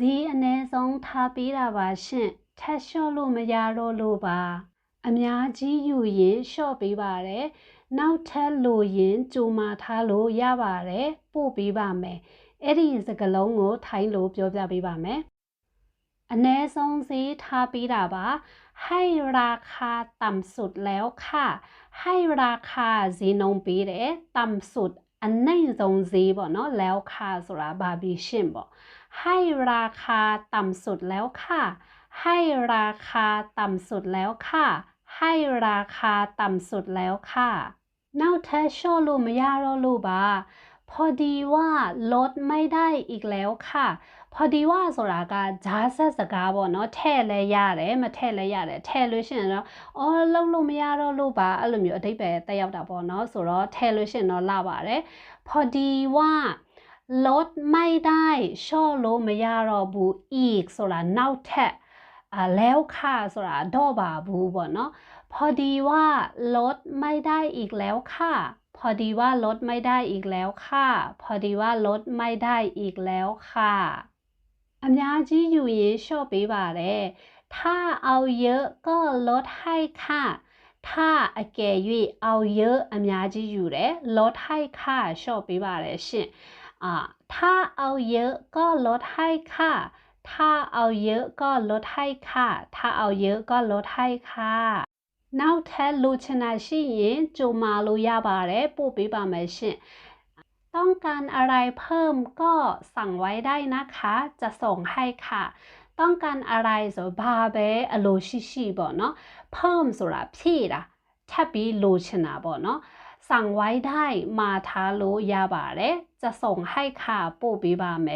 ဈေးအနည်းဆုံးထားပေးတာပါရှင့်ထပ်လျှော့လို့မရတော့လို့ပါအများကြီးယူရင်လျှော့ပေးပါတယ်နောက်ထပ်လိုရင်ကြိုမာထားလို့ရပါတယ်ပို့ပေးပါမယ်အဲ့ဒီစကလုံးကိုထိုင်းလိုပြောပြပေးပါမယ်အ ਨੇ ဆုံးဈေးထားပေးတာပါให้ราคาต่ำสุดแล้วค่ะให้ราคาဈေးနှုန်းပေးတယ်ต่ำสุดအနိုင်ဆုံးဈေးပေါ့နော်แล้วค่ะဆိုတာဘာပြီးရှင့်ပေါ့ให้ราคาต่ำสุดแล้วค่ะ ให้ราคาต่ำสุดแล้วค่ะ ให้ราคาต่ำสุดแล้วค่ะนากจชกชอลูมยาโรลูบาพอดีว่าลดไม่ได้อีกแล้วค่ะ พอดีว่าสุรากาจาซะสกาบอเนาะแท้เลยยะเลยมาแท้เลยยะเลยแท้เลยရှင်เนาะอ๋อลงลูม่ยาโรลูบาอะไรမျိုးีธิบายตะหยอดตาบอเนาะสรแล้แท้เลยရှင်เนาะลาบါเယ်พอดีว่าลดไม่ได้ชอโลมยารอบูอีกสระเน่าแทะแล้วค่ะสระดอบาบูบ่เนาะ พอดีว่าลดไม่ได้อีกแล้วค่ะ พอดีว่าลดไม่ได้อีกแล้วค่ะ พอดีว่าลดไม่ได้อีกแล้วค่ะอันยาจีอยู่เยชอบปีบาเลยถ้าเอาเยอะก็ลดให้ค่ะ ถ้าเกยุยเอาเยอะอันยาจีอยู่เยลดให้ค่ะชอบปีบาเลรสิอ่าถ้าเอาเยอะก็ลดให้ค่ะ ถ้าเอาเยอะก็ลดให้ค่ะ ถ้าเอาเยอะก็ลดให้ค่ะနောက်ထပ်လိုချင်တာရှိရင်ကြိုမာလို့ရပါတယ်ပို့ပေးပါမယ်ရှင်ต้องการอะไรเพิ่มก็สั่งไว้ได้นะคะ จะส่งให้ค่ะ ต้องการอะไรဆိုဘာပဲအလိုရှိရှိပေါ့เนาะเพิ่มဆိုတာဖြည့်တာထပ်ပြီးလိုချင်တာပေါ့เนาะสั่งไว้ได้ มาทารุยาบาเรจะส่งให้ค่ะ ปูบิบาเม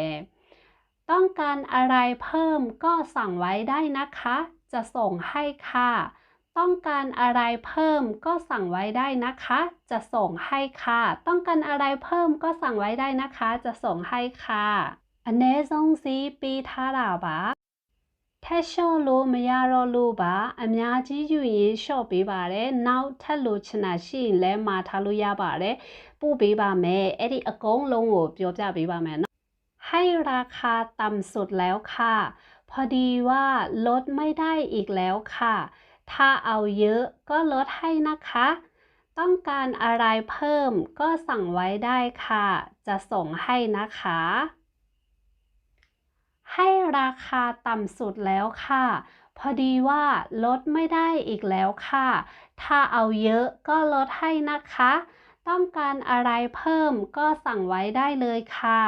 ต้องการอะไรเพิ่มก็สั่งไว้ได้นะคะ จะส่งให้ค่ะ ต้องการอะไรเพิ่มก็สั่งไว้ได้นะคะ จะส่งให้ค่ะ ต้องการอะไรเพิ่มก็สั่งไว้ได้นะคะ จะส่งให้ค่ะอันเนซงซีปีทาราบาထက်လျှော့လို့မရတော့လို့ပါအများကြီးယူရင်လျှော့ပေးပါတယ်နောက်ထပ်လို့ချင်တာရှိရင်လည်းမှာထားလို့ရပါတယ်ပို့ပေးပါမယ်အဲ့ဒီအကုန်လုံးကိုပြောပြပေးပါမယ်နော်ให้ราคาต่ำสุดแล้วค่ะ พอดีว่าลดไม่ได้อีกแล้วค่ะ ถ้าเอาเยอะก็ลดให้นะคะ ต้องการอะไรเพิ่มก็สั่งไว้ได้ค่ะ จะส่งให้นะคะให้ราคาต่ำสุดแล้วค่ะ พอดีว่าลดไม่ได้อีกแล้วค่ะ ถ้าเอาเยอะก็ลดให้นะคะ ต้องการอะไรเพิ่มก็สั่งไว้ได้เลยค่ะ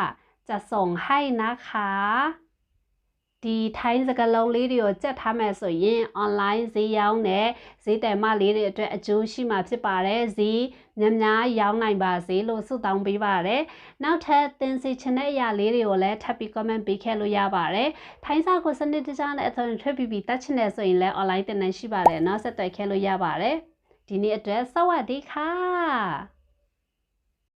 จะส่งให้นะคะဒီထိုင်းစကားလုံးလေးတွေကိုကြက်ထားမယ်ဆိုရင် online ဈေးရောင်းတဲ့ဈေးတယ်မလေးတွေအတွက်အကျိုးရှိမှာဖြစ်ပါတယ်ဈေးများများရောင်းနိုင်ပါစေလို့ဆုတောင်းပေးပါရယ်နောက်ထပ်သင်စီချင်တဲ့အရာလေးတွေကိုလည်းထပ်ပြီး comment ပေးခဲ့လို့ရပါတယ်ထိုင်းစာကိုစနစ်တကျနဲ့အသွင်ထွက်ပြီးပြီးတတ်ချင်တယ်ဆိုရင်လည်း online သင်တန်းရှိပါတယ်เนาะဆက်သွယ်ခဲ့လို့ရပါတယ်ဒီနေ့အတွက်စဝတ်ဒီခါ